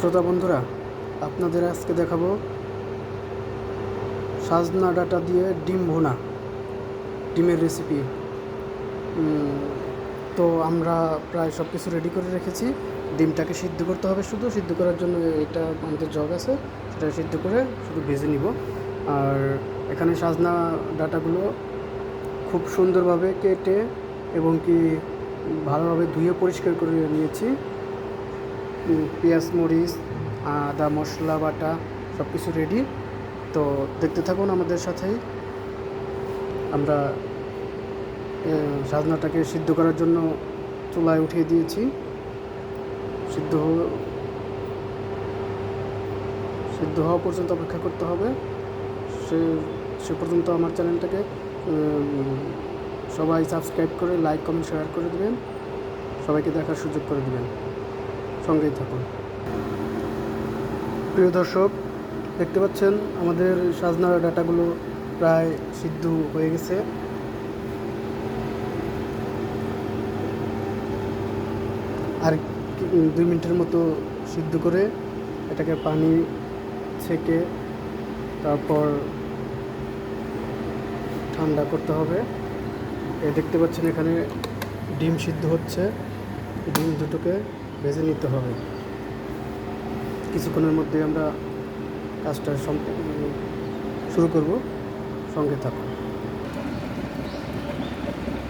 শ্রোতা বন্ধুরা, আপনাদের আজকে দেখাবো সাজনা ডাটা দিয়ে ডিম ভুনা, ডিমের রেসিপি তো আমরা প্রায় সব কিছু রেডি করে রেখেছি। ডিমটাকে সিদ্ধ করতে হবে শুধু, সিদ্ধ করার জন্য এটা আমাদের জগ আছে, সেটা সিদ্ধ করে শুধু ভেজে নিব। আর এখানে সাজনা ডাটাগুলো খুব সুন্দরভাবে কেটে এবং কি ভালোভাবে ধুয়ে পরিষ্কার করে নিয়েছি। পেঁয়াজ মরিচ, আদা, মশলা, বাটা সব কিছু রেডি তো দেখতে থাকুন আমাদের সাথেই আমরা সাজনাটাকে সিদ্ধ করার জন্য চুলায় উঠিয়ে দিয়েছি। সিদ্ধ সিদ্ধ হওয়া পর্যন্ত অপেক্ষা করতে হবে। সে সে পর্যন্ত আমার চ্যানেলটাকে সবাই সাবস্ক্রাইব করে লাইক কমেন্ট শেয়ার করে দেবেন। সবাইকে দেখার সুযোগ করে দেবেন। সঙ্গেই থাকুন। প্রিয় দর্শক, দেখতে পাচ্ছেন আমাদের সাজনার ডাটাগুলো প্রায় সিদ্ধ হয়ে গেছে। আর দুই মিনিটের মতো সিদ্ধ করে এটাকে পানি ছেঁকে তারপর ঠান্ডা করতে হবে। এ দেখতে পাচ্ছেন এখানে ডিম সিদ্ধ হচ্ছে, ডিম দুটোকে। ভেজে নিতে হবে। কিছুক্ষণের মধ্যে আমরা কাজটা সম্প- শুরু করব। সঙ্গে থাকুন।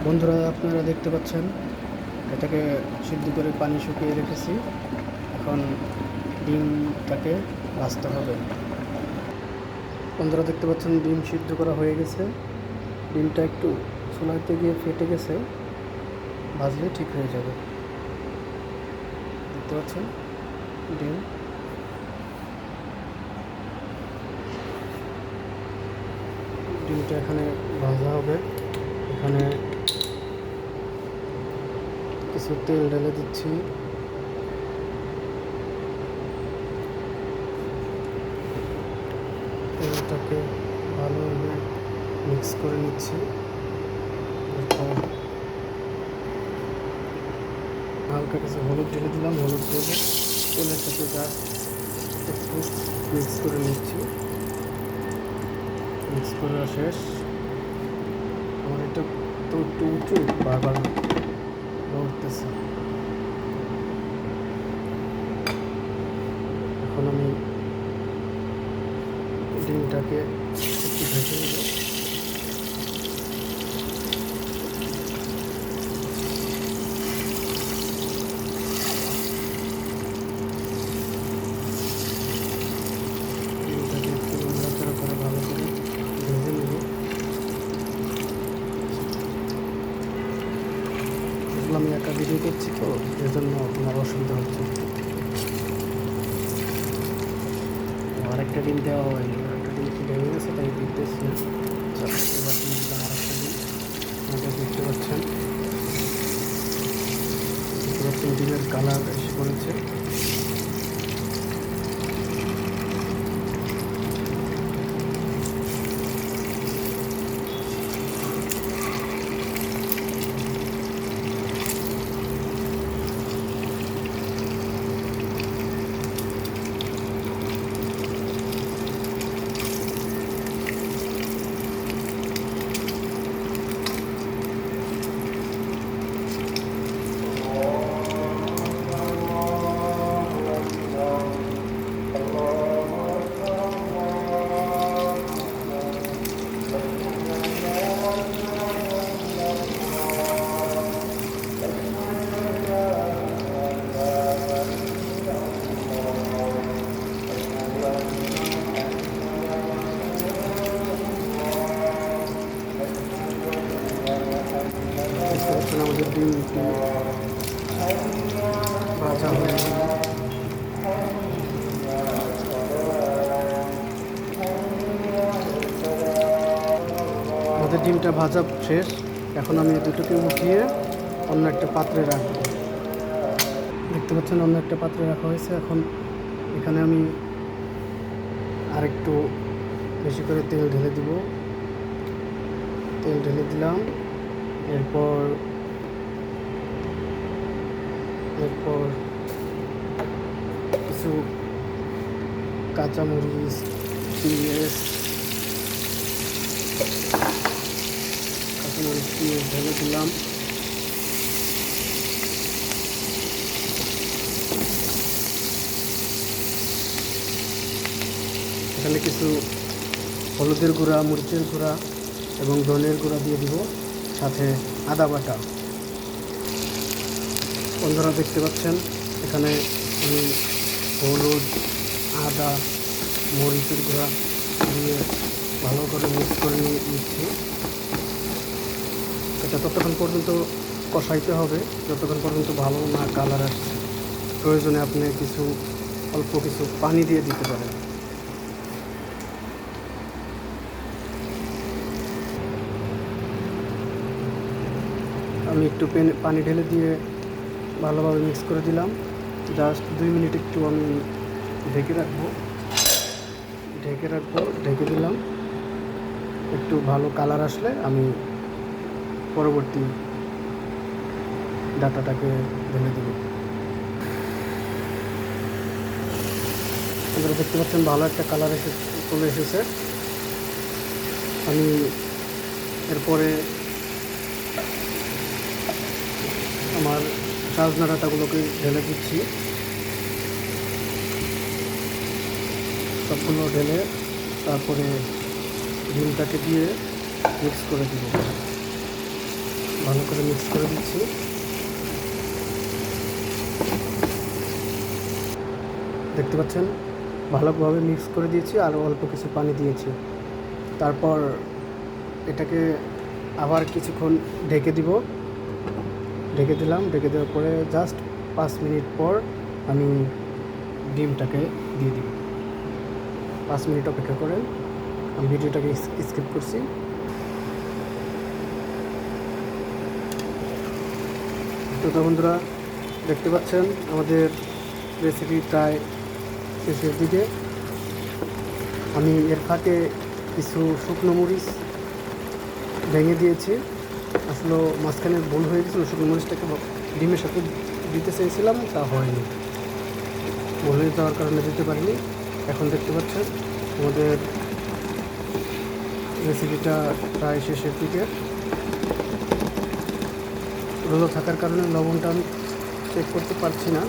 বন্ধুরা, আপনারা দেখতে পাচ্ছেন, এটাকে সিদ্ধ করে পানি শুকিয়ে রেখেছি। এখন ডিমটাকে ভাজতে হবে। বন্ধুরা, দেখতে পাচ্ছেন, ডিম সিদ্ধ করা হয়ে গেছে। ডিমটা একটু চুলাইতে গিয়ে ফেটে গেছে। ভাজলে ঠিক হয়ে যাবে। দেখতে পাচ্ছেন, ডিম। ডিমটা এখানে ভাজা হবে। এখানে কিছু তেল ঢেলে দিচ্ছি। তেলটাকে ভালোভাবে মিক্স করে নিচ্ছি। এরপর হালকা কিছু হলুদ ঢেলে দিলাম, হলুদ ঢেলে তেলের সাথে জাস্ট একটু মিক্স করে নিচ্ছি। মিক্স করা শেষ। আমার এটা তো একটু উঁচু, বারবার লড়তেছে এখন আমি ডিমটাকে একটু ভেজে নেব। এগুলো আমি একটা ভিডিও করছি তো এর জন্য আপনার অসুবিধা হচ্ছে। আরেকটা ডিম দেওয়া হয়নি আরেকটা ডিম ভেঙে গেছে, তাই এবার আরেকটা দেখতে পাচ্ছেন। ডিমের কালার এসে পড়েছে। ভাজা আমাদের ডিমটা ভাজা শেষ। এখন আমি দুটোকে উঠিয়ে অন্য একটা পাত্রে রাখব। দেখতে পাচ্ছেন, অন্য একটা পাত্রে রাখা হয়েছে। এখন এখানে আমি আরেকটু বেশি করে তেল ঢেলে দিব। তেল ঢেলে দিলাম। এরপর এরপর কিছু কাঁচামরিচ পেঁয়াজ কাঁচামরিচ পেঁয়াজ ঢেলে দিলাম। এখানে কিছু হলুদের গুঁড়া, মরিচের গুঁড়া এবং ধনের গুঁড়া দিয়ে দিব, সাথে আদা বাটা। বন্ধুরা দেখতে পাচ্ছেন, এখানে আমি হলুদ, আদা, মরিচের গুঁড়া দিয়ে ভালো করে মিক্স করে নিচ্ছি। এটা ততক্ষণ পর্যন্ত কষাইতে হবে, যতক্ষণ পর্যন্ত ভালো না কালার আসছে প্রয়োজনে আপনি কিছু, অল্প কিছু পানি দিয়ে দিতে পারেন। আমি একটু পানি ঢেলে দিয়ে ভালোভাবে মিক্স করে দিলাম। জাস্ট দুই মিনিট একটু আমি ঢেকে রাখব। ঢেকে রাখব, ঢেকে দিলাম। একটু ভালো কালার আসলে আমি পরবর্তী ডাটাটাকে ঢেলে দেবো। আপনারা দেখতে পাচ্ছেন ভালো একটা কালার এসে, চলে এসেছে। আমি এরপরে আমার সাজনা ডাটাগুলোকে ঢেলে দিচ্ছি। সবগুলো ঢেলে তারপরে ডিমটাকে দিয়ে মিক্স করে দিব। ভালো করে মিক্স করে দিচ্ছি। দেখতে পাচ্ছেন? ভালোভাবে মিক্স করে দিয়েছি আর অল্প কিছু পানি দিয়েছি। তারপর এটাকে আবার কিছুক্ষণ ঢেকে দিব। ঢেকে দিলাম। ঢেকে দেওয়ার পরে জাস্ট পাঁচ মিনিট পর আমি ডিমটাকে দিয়ে দিব পাঁচ মিনিট অপেক্ষা করে আমি ভিডিওটাকে স্কিপ করছি। তো বন্ধুরা, দেখতে পাচ্ছেন আমাদের রেসিপি প্রায় শেষের দিকে। আমি এর ফাঁকে কিছু শুকনো মরিচ ভেঙে দিয়েছি। আসলে, মাঝখানে ভুল হয়ে গেছিল শুকনো মরিচটাকে ডিমের সাথে দিতে চেয়েছিলাম, তা হয়নি। ভুল হয়ে যাওয়ার কারণে দিতে পারিনি। এখন দেখতে পাচ্ছেন, আমাদের রেসিপিটা প্রায় শেষের দিকে। রোদা থাকার কারণে লবণটা আমি চেক করতে পারছি না।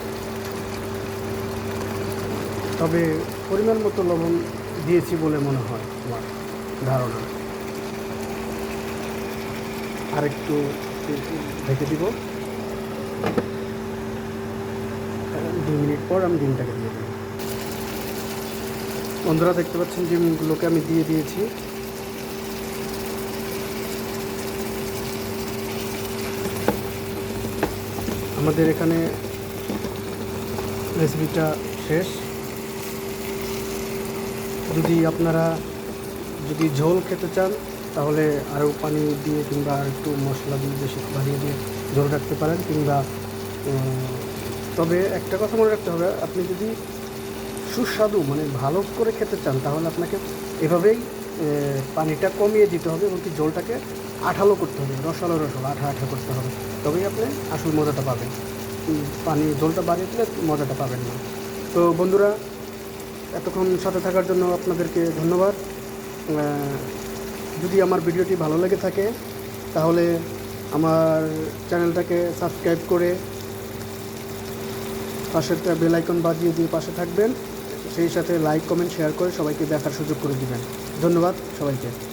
তবে পরিমাণ মতো লবণ দিয়েছি বলে মনে হয় আমার ধারণা। আর একটু ঢেকে দিব। দু মিনিট পর আমি ডিমটাকে দিয়ে দেবো। বন্ধুরা, দেখতে পাচ্ছেন ডিমগুলোকে আমি দিয়ে দিয়েছি। আমাদের এখানে রেসিপিটা শেষ। যদি আপনারা যদি ঝোল খেতে চান তাহলে আরও পানি দিয়ে কিংবা আর একটু মশলা দিয়ে বেশি বাড়িয়ে দিয়ে ঝোল রাখতে পারেন কিংবা তবে একটা কথা মনে রাখতে হবে, আপনি যদি সুস্বাদু মানে ভালো করে খেতে চান, তাহলে আপনাকে এভাবেই পানিটা কমিয়ে দিতে হবে এবং কি জলটাকে আঠালো করতে হবে, রসালো রসালো, আঠা আঠা করতে হবে। তবেই আপনি আসল মজাটা পাবেন। পানি, জলটা বাড়িয়ে দিলে মজাটা পাবেন না। তো বন্ধুরা, এতক্ষণ সাথে থাকার জন্য আপনাদেরকে ধন্যবাদ। যদি আমার ভিডিওটি ভালো লেগে থাকে, তাহলে আমার চ্যানেলটাকে সাবস্ক্রাইব করে পাশের বেল আইকন বাজিয়ে দিয়ে পাশে থাকবেন। সেই সাথে লাইক, কমেন্ট, শেয়ার করে সবাইকে দেখার সুযোগ করে দিবেন। ধন্যবাদ সবাইকে।